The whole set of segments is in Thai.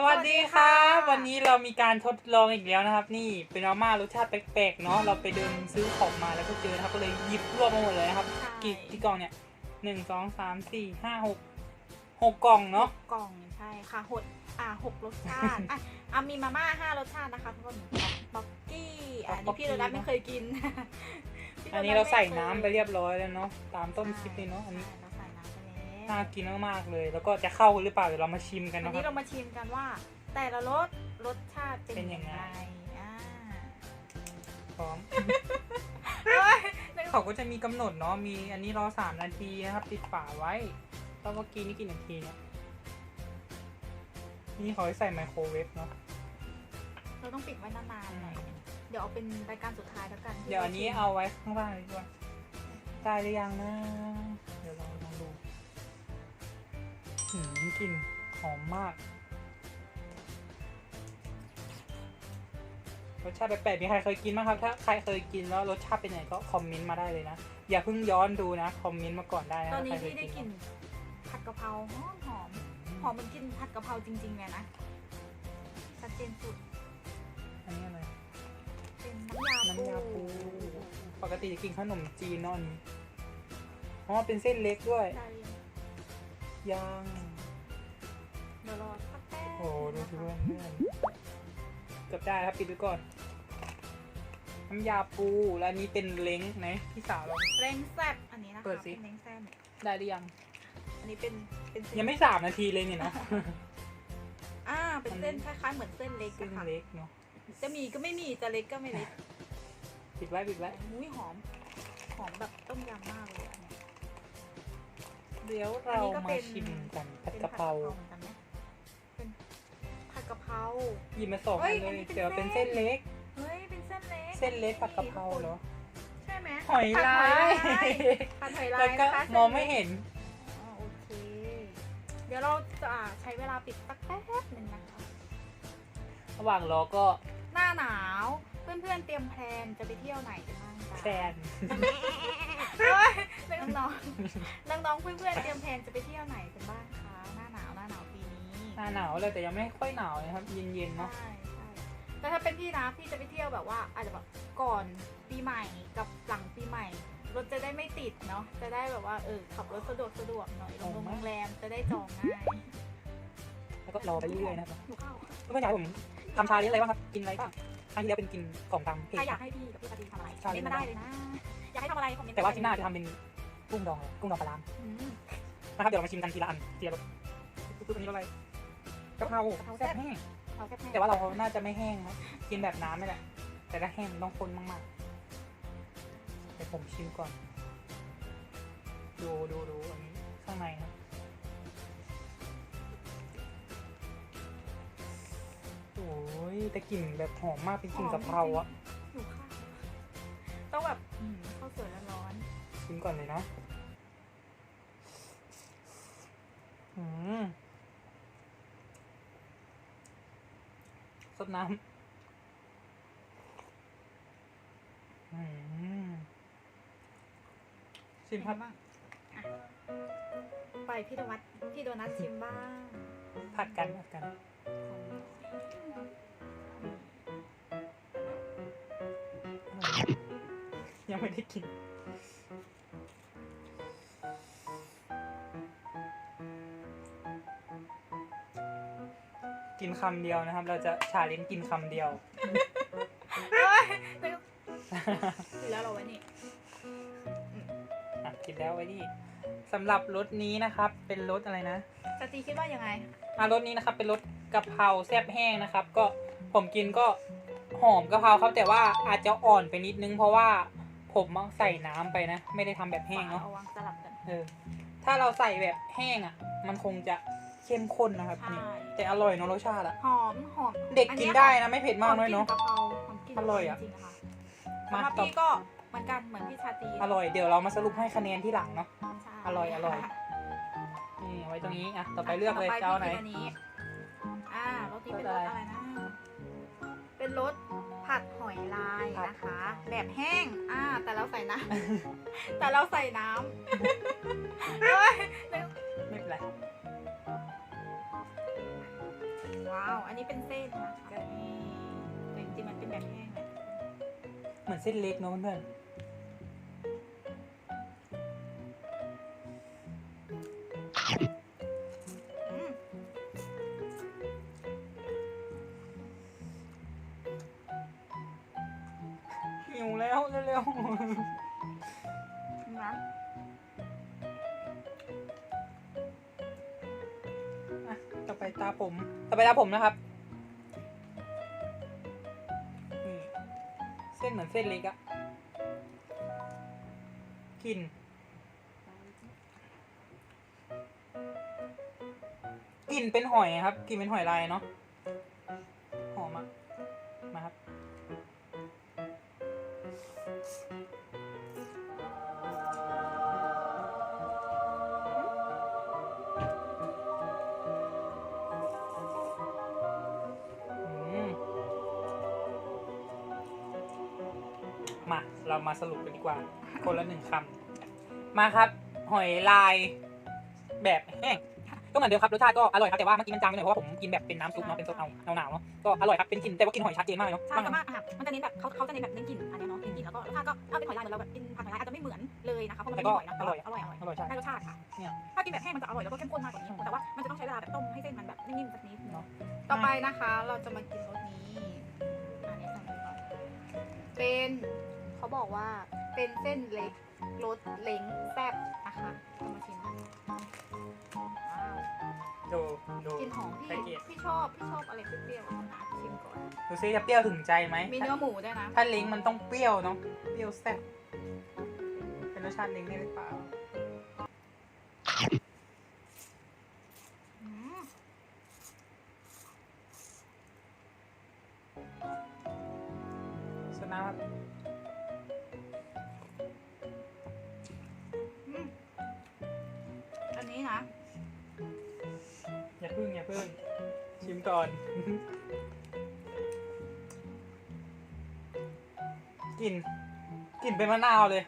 สวัสดีครัสวับสดีค่ะวันนี้เรามีการทดลองอีกแล้วนะครับ นี่เป็นมาม่ารสชาติแปลกๆเนาะเราไปเดินซื้อของมาแล้วก็เจอนะครับก็เลยหยิบรวบมาหมดเลยนะครับ ใช่ กี่กี่กล่องเนี่ยหนึ่งสองสามสี่ห้าหกหกกล่องเนาะกล่องใช่ค่ะหดอ่าหกรสชาติอะอะมีมาม่าห้ารสชาตินะคะทุกคนบ็อกกี้อะอันนี้พี่โดนัทไม่เคยกินพี่โดอันทนี้เราใส่ม่คยน้ำไปเรียบร้อยแล้วเนาะตามต้นคลิปเลยเนาะอันนี้ใช่เราใส่น้ำไปแล้ว น่ากินมากๆเลย แล้วก็จะเข้าหรือเปล่าเดี๋ยวเรามาชิมกันวันนะคนี้รับเรามาชิมกันว่า แต่ละรสรสชาติเป็นเป็นยัยังงไง ไงอ่าพร้อมเฮ้ยเขาก็จะมีกำหนดเนาะมีอันนี้รอสามนาทีนะครับ ปิดฝาไว้แล้วเมื่อกี้นี่กี่นาทีเนี่ยนี่เขาให้ใส่ไมโครเวฟเนาะเราต้องปิดไว้นานๆหน่อยเดี๋ยวเอาเป็นรายการสุดท้ายแล้วกันที่เดี๋ยวอันนี้เอาไว้ข้างล่างดีกว่าได้หรือยังนะ หืมกลิ่นหอมมาก รสชาติแปลกๆมีใครเคยกินบ้างครับ ถ้าใครเคยกินแล้วรสชาติเป็นยังไงก็คอมเมนต์มาได้เลยนะ อย่าเพิ่งย้อนดูนะ คอมเมนต์มาก่อนได้นะตอนนี้ถ้าใครพี่ได้เคยกลิ่นผัดกะเพราหอมหอมหอมเหมันกินผัดกะเพราจริงๆเลยนะชัดเจนสุด อันนี้อะไร เป็นน้ำยาปูน้ำยาปูปกติจะกินขนมจีนเนอนอ๋อเป็นเส้นเล็กด้วยใช่ ย่างเดี๋ยวรอสักแป๊บโอ้ดูสิเพื่อนเพื่อนเกือบได้ครับปิดไว้ก่อนน้ำยาปูแล้วอันนี้เป็นเล้งไหนพี่สาวเรา เล้งแซ่บอันนี้นะคะเปิดสิ นเล้งแซ่บได้หรือยัง อันนี้เป็นเป็นเส้นยังไม่สามนาทีเลยเนี่ยเนาะ อ่าเป็นเส้นคล้ายๆเหมือนเส้นเล็กเส้นนะคะเล็กเนาะจะมีก็ไม่มีจะเล็กก็ไม่เล็กปิดไว้ปิดไว้มุ้ยหอม หอมแบบต้มยำมากเลยอันเนี้ย เดี๋ยวอันเรานี้ก็มาเป็นชิมกันผัดเป็นกะเพราเหมือนกันไหมเป็นผัดกะเพราหยิบมาสองเฮ้อัยนเลอันยนี้เป็นเดี๋ยวเป็นเส้เส้นนเล็ก เฮ้ย เป็นเส้นเล็ก เส้นเล็กผัดกะเพราเหรอ ใช่ไหมหอยลายผัดหอยลาแล้ยวก็นะคะมองไม่เห็นอ๋อโอเค เดี๋ยวเราจะใช้เวลาปิดสักแป๊บหนึ่งนะคะ ระหว่างรอก็ หน้าหนาว เพื่อนๆเตรียมแพลนจะไปเที่ยวไหนกันบ้างคะแฟน เฮ้ยน้องๆน้องๆเพื่อนๆเตรียมแพลนจะไปเที่ยวไหนกันบ้างคะหน้าหนาวหน้าหนาวปีนี้หน้าหนาวเลยแต่ยังไม่ค่อยหนาวนะครับ เย็นๆเนาะใช่ใช่แต่ถ้าเป็นพี่นะพี่จะไปเที่ยวแบบว่า อาจจะแบบก่อนปีใหม่กับหลังปีใหม่รถจะได้ไม่ติดเนาะจะได้แบบว่าเออขับรถสะดวกสะดวกหน่อยโรงโรงแรมจะได้จองง่ายแล้วก็รอไปเรื่อยๆนะครับหนูเข้าเพื่อนๆอยากให้ผมทำชาเลนจ์อะไรบ้างครับกินอะไรบ้างครั้งที่แล้วเป็นกินกล่องตามเพจใครอยากให้พี่กับพี่ปฏิทำอะไรใช่เม้นต์มาได้เลยนะ อยากให้ทำอะไรคอมเมนต์แต่ว่าที่หน้าจะทำเป็น กุ้งดองกุ้งดองปลาลามอืมนะครับเดี๋ยวเรามาชิมกันทีละอันทีละรสปุ๊บอันนี้รสอะไรกะเพรากะเพราแซ่บแห้งเอาแค่แต่ว่าเราน่าจะไม่แห้งครับกินแบบน้ำนี่แหละแต่ถ้าแห้งมันต้องข้นมากๆเดี๋ยวผมชิมก่อน ดูดูดูอันนี้ข้างในครับโอ้ยแต่กลิ่นแบบหอมมากเป็นกลิ่นกะเพราอะ ก่อนเลยนะอืมสดน้ำอืมๆชิมครับเป็นไงบ้างอะไปพี่โดนัทพี่โดนัทชิมบ้าง ผัดกันผัดกัน ยังไม่ได้กิน กินคำเดียวนะครับ เราจะชาเลนจ์กินคำเดียว เฮ้ยอยู่แล้วเราไว้นี่อะกินแล้วไว้นี่สำหรับรสนี้นะครับ เป็นรสอะไรนะสตีคิดว่ายังไง อะรสนี้นะครับ เป็นรสกะเพราแซ่บแห้งนะครับ ก็ผมกินก็หอมกะเพราครับแต่ว่าอาจจะอ่อนไปนิดนึง เพราะว่าผมใส่น้ำไปนะ ไม่ได้ทำแบบแห้งเนาะ เอาวางสลับกัน เออถ้าเราใส่แบบแห้งอะ มันคงจะเข้มข้นนะครับใช่นี่แต่อร่อยเนอะรสชาติอะหอมหอมเด็กกินได้นะไม่เผ็ดมากหอด้วยเนาะกลิ่กะเพราหอมกลิ่นอร่อยอะ จริงๆค่ะมาสำหรับต่อพี่ก็เหมือนกันเหมือนพี่ชาตรีอร่อยเดี๋ยวเรามาสรุปให้คะแนนที่หลังเนาะ ใช่อร่อยอร่อย นี่เอาไว้ตรงนี้อะต่อไปเลือกเลยต่เจ้าไหนพี่กิอันนี้อ่ารสนี้เป็นรรสสอะไรอะไรนะ เป็นรสผัดหอยลายนะคะ แบบแห้งอ่าแต่เราใส่น้ำ แต่เราใส่น้ำเฮ้ยไม่เป็นไร ว้าว อันนี้เป็นเส้นนะคะแต่นี่จริงๆมันเป็นแบบแห้งอะเหมือนเส้นเล็กเนอะเพื่อนหิวแล้วเร็ว นะๆอะต่อไปตาผม ต่อไปตาผมนะครับนี่เส้นเหมือนเส้นเล็กอะกลิ่นกลิ่นเป็นหอยครับกลิ่นเป็นหอยลายเนาะ มาสรุปกันดีกว่า คนละหนึ่งคำมาครับ หอยลายแบบแห้งก็เหมือนเดิมครับรสชาติก็อร่อยครับแต่ว่าเมื่อกี้มันจางไปหน่อยเพราะว่าผมกินแบบเป็นน้ำซุปเนาะเป็นซุปเอาหนาวๆเนาะก็อร่อยครับเป็นกลิ่นแต่ว่ากลิ่นหอยชัดเจนมากเลยเนาะใช่ว่าแต่ไงว่าอะมันจะเน้นแบบเขาเขาจะเน้นแบบเน้นกลิ่นอันเนี้ยเนาะเน้นกลิ่นแล้วก็รสชาติก็ถ้าเป็นหอยลายเหมือนเราแบบกินผัดหอยลายอาจจะไม่เหมือนเลยนะคะเพราะมันเป็นหอยนะแต่ว่าอร่อยอร่อยอร่อยใช่ได้รสชาติค่ะเนี่ยถ้ากินแบบแห้งมันจะอร่อยแล้วก็เข้มข้นมากกว่านี้แต่ว่ามันจะต้องใช้เวลาแบบต้มให้เส้นมันแบบนิ่มๆสักนิดนึงเนาะต่อไปนะคะ เราจะมากินรสนี้อันนี้สั่งก่อนเป็น เขาบอกว่าเป็นเส้นเล็กรสเล้งแซ่บนะคะเรามาชิมกันว้าวดูดูกลินหอมพี่ แพ็กเกจพี่ชอบ พี่ชอบอะไรเปรี้ยวๆนะชิมก่อน ดูซิจะเปรี้ยวถึงใจไหมมีเนื้อหมูด้วยนะ ถ้าเล้งมันต้องเปรี้ยวเนาะเปรี้ยวแซ่บเป็นรสชาติเล้งได้หรือเปล่าอืมสน้ำครับ อันนี้นะอย่าพึ่งอย่าพึ่งชิมก่อน กลิ่นกลิ่นเป็นมะนาวเลย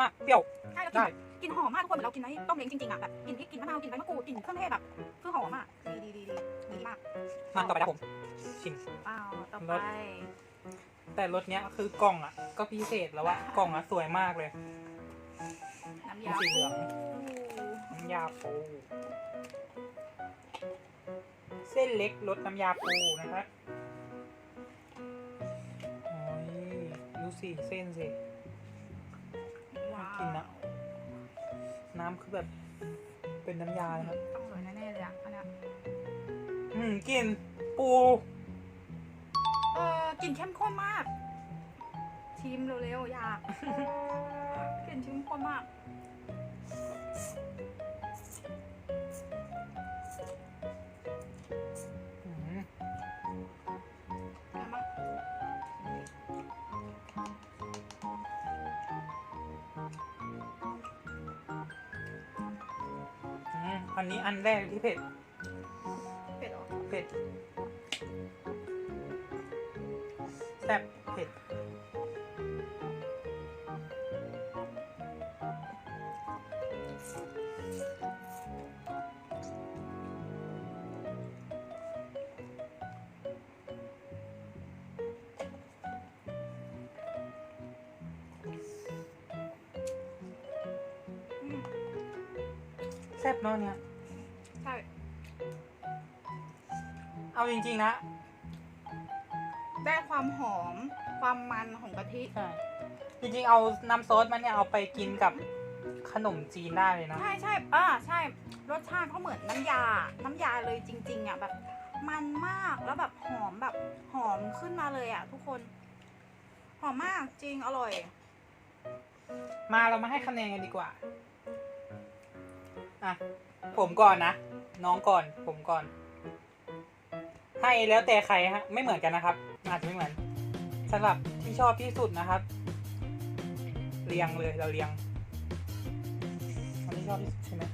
มแซ่บมากเปรี้ยว ใช่แล้วได้กลินแบบกลินหอมมากทุกคนเหมือนเรากินไอ้ต้มเล้งจริงๆอะแบบกลินพริกกลินมะนาวกลินใบมะกรูดกลินเครื่องเทศแบบคือหอมอะดีดีดีดีดีมากมาต่อไปนะผมชิมอ้าวต่อรไปสแต่รสเนี้ยคือกล่องอะ ก็พิเศษแล้วอะกล่องอะสวยมากเลยน้ำเป็นยาสีเหลืองปูน้ำยาปูเส้นเล็กรสน้ำยาปูนะครับโอ้ยดูสิเส้นสิว้า กินวนะ น้ำคือแบบ เป็นน้ำยานะครับ ต้องอร่อยแน่ๆเลยอะอันเนี้ยอืมกลินปู เออกลิ่นเข้มข้นมาก ชิมเร็วๆอยากกลิ่นเข้มข้นมาก อืมอันนี้อันแรกที่เผ็ด เผ็ดเหรอเผ็ดแซ่บเผ็ดอืมแซ่บเนาะเนี่ย ใช่ เอาจริงๆนะ ได้ความหอม ความมันของกะทิ ใช่ จริงๆ เอาน้ำซอสมันเนี่ยเอาไปกินกับขนมจีนได้เลยนะ ใช่ใช่อ่าใช่ รสชาติเขาเหมือนน้ำยา น้ำยาเลยจริง ๆอะแบบ มันมากแล้วแบบหอมแบบหอมขึ้นมาเลยอะ ทุกคน หอมมากจริงอร่อย มาเรามาให้คะแนนกันดีกว่า อะ ผมก่อนนะ น้องก่อนผมก่อน ให้แล้วแต่ใครฮะไม่เหมือนกันนะครับ อาจจะไม่เหมือนสำหรับที่ชอบที่สุดนะครับ เรียงเลยเราเรียงอันนี้ชอบที่สุดใช่ไหม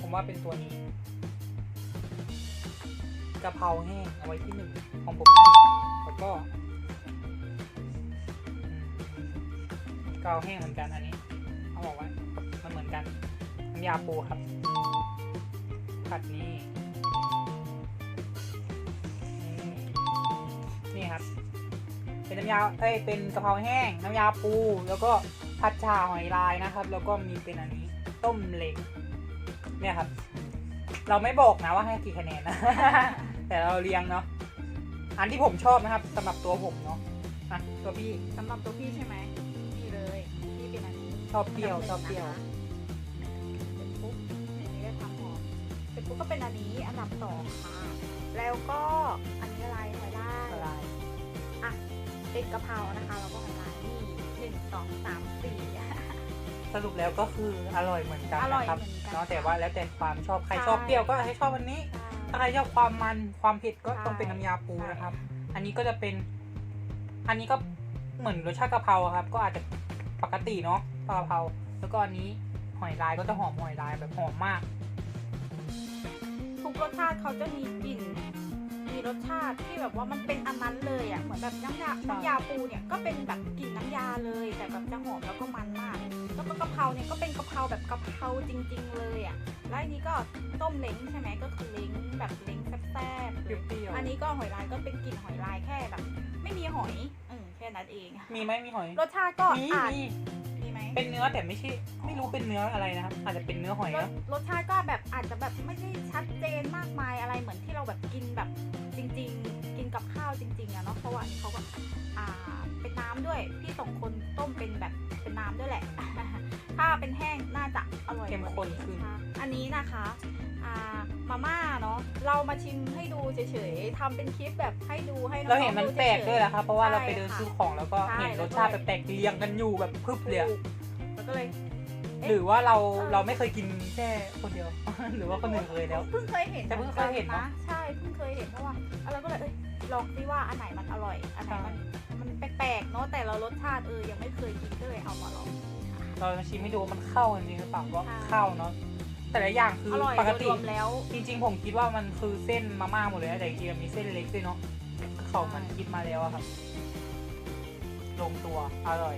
ผมว่าเป็นตัวนี้กะเพราแห้งเอาไว้ที่หนึ่งของผมแล้วก็กะเพราแห้งเหมือนกันอันนี้เอาบอกไว้มันเหมือนกันน้ำยาปูครับ ผัดนี่นี่นี่ครับ เป็นน้ำยา เอ้ย เป็นกะเพราแห้ง น้ำยาปู แล้วก็ผัดชาหอยลายนะครับ แล้วก็มีเป็นอันนี้ ต้มเล้งเนี่ยครับ เราไม่บอกนะว่าให้กี่คะแนนนะ แต่เราเรียงเนาะ อันที่ผมชอบนะครับสำหรับตัวผมเนาะอะตัวพี่สำหรับตัวพี่ใช่ไหมนี่เลยพี่เป็นอันนี้ชอบเปรี้ยวชอบเปรี้ยวเเสร็จปุ๊บก็เป็นอันนี้อันดับสองค่ะ แล้วก็อันนี้อะไรหอยลายละลายอะเป็นกะเพรานะคะแล้วก็หอยลายนี่หนึ่งสองสามสี่สรุปแล้วก็คืออร่อยเหมือนกันอร่อยนะครับเหมือนกันเนาะแต่ว่าแล้วแต่ความชอบใครใช่ชอบเปรี้ยวก็ให้ชอบอันนี้ ถ้าใครชอบความมันความเผ็ดก็ใช่ต้องเป็นน้ำยาปูใช่นะครับ อันนี้ก็จะเป็น อันนี้ก็เหมือนรสชาติกะเพราอะครับ ก็อาจจะปกติเนาะกะเพราแล้วก็อันนี้หอยลายก็จะหอมหอยลายแบบหอมมาก ทุกรสชาติเขาจะมีกลิ่น มีรสชาติที่แบบว่ามันเป็นอันนั้นเลยอะ เหมือนแบบน้ำยาใช่น้ำยาปูเนี่ยก็เป็นแบบกลิ่นน้ำยาเลย แต่แบบจะหอมแล้วก็มันมาก แล้วก็กะเพราเนี่ยก็เป็นกะเพราแบบกะเพราจริง ๆ เลยอะ แล้วอันนี้ก็ต้มเล้งใช่ไหมก็คือเล้งแบบเล้งแซ่บๆเปเลยรี้ยวๆอันนี้ก็หอยลายก็เป็นกลิ่นหอยลายแค่แบบ ไม่มีหอยเออแค่นั้นเอง มีไหมมีหอย รสชาติก็มีอาจมีมีไหม เป็นเนื้อแต่ไม่ใช่ไม่รู้เป็นเนื้ออะไรนะครับอาจจะเป็นเนื้อหอยรสนะรสชาติก็แบบอาจจะแบบไม่ได้ชัดเจนมากมายอะไรเหมือนที่เราแบบกินแบบจริง ๆ กินกับข้าวจริงๆอะเนาะเพราะว่าอันนี้เขาแบบอ่าเป็นน้ำด้วยพี่สองคนต้มเป็นแบบเป็นน้ำด้วยแหละ ถ้าเป็นแห้งน่าจะอร่อยเข้มข้นขึ้น ค่ะอันนี้นะคะอ่ามาม่าเนาะเรามาชิมให้ดูเฉยๆทำเป็นคลิปแบบให้ดูให้น้องๆเราเห็นมันดูแปลกฉๆด้วยนะครับเพราะว่าเราไปใช่เดินค่ะซื้อของแล้วก็ใช่เห็นแล้รวสก็ชาติแปลกๆเรียงกันอยู่แบบพึบเลยอะแล้ว ก็เลยเอ๊ะหรือว่าเราเออเราไม่เคยกินแค่คนเดียว หรือว่าคนอื่นเคยแล้ว เพิ่งเคยเห็นแต่เพิ่งเคยเห็นเนอะใช่เพิ่งเคยเห็นเพราะว่าเราก็เลยเอ้ยลองซิว่าอันไหนมันอร่อยอันไหนมันมันแปลกๆเนาะแต่เรารสชาติเออยังไม่เคยกินก็เลยเอามาลองเรามาชิมให้ดูว่ามันเข้าจริงหรือเปล่าก็ใช่เข้าเนาะแต่ละอย่างคืออร่อยปกโดยติรวมแล้ว จริง ๆ ผมคิดว่ามันคือเส้นมาม่าหมดเลยนะแต่จริงๆมีเส้นเล็กด้วยเนาะเขามันคิดมาแล้วอะครับลงตัวอร่อย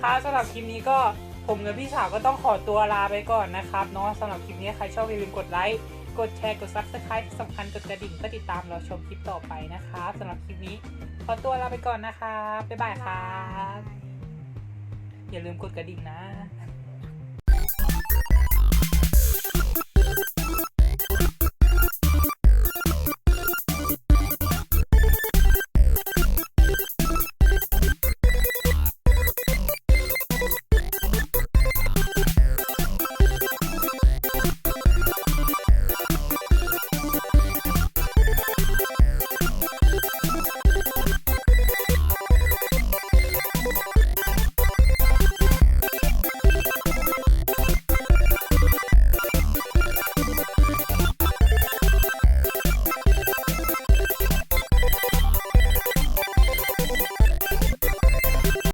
ค่ะสำหรับคลิปนี้ก็ผมกับพี่สาวก็ต้องขอตัวลาไปก่อนนะครับเนาะสำหรับคลิปนี้ใครชอบอย่าลืมกดไลค์กดแชร์กด subscribe ที่สำคัญกดกระดิ่งเพื่อติดตามเราชมคลิปต่อไปนะครับสำหรับคลิปนี้ ขอตัวลาไปก่อนนะครับบ๊ายบายครับอย่าลืมกดกระดิ่งนะ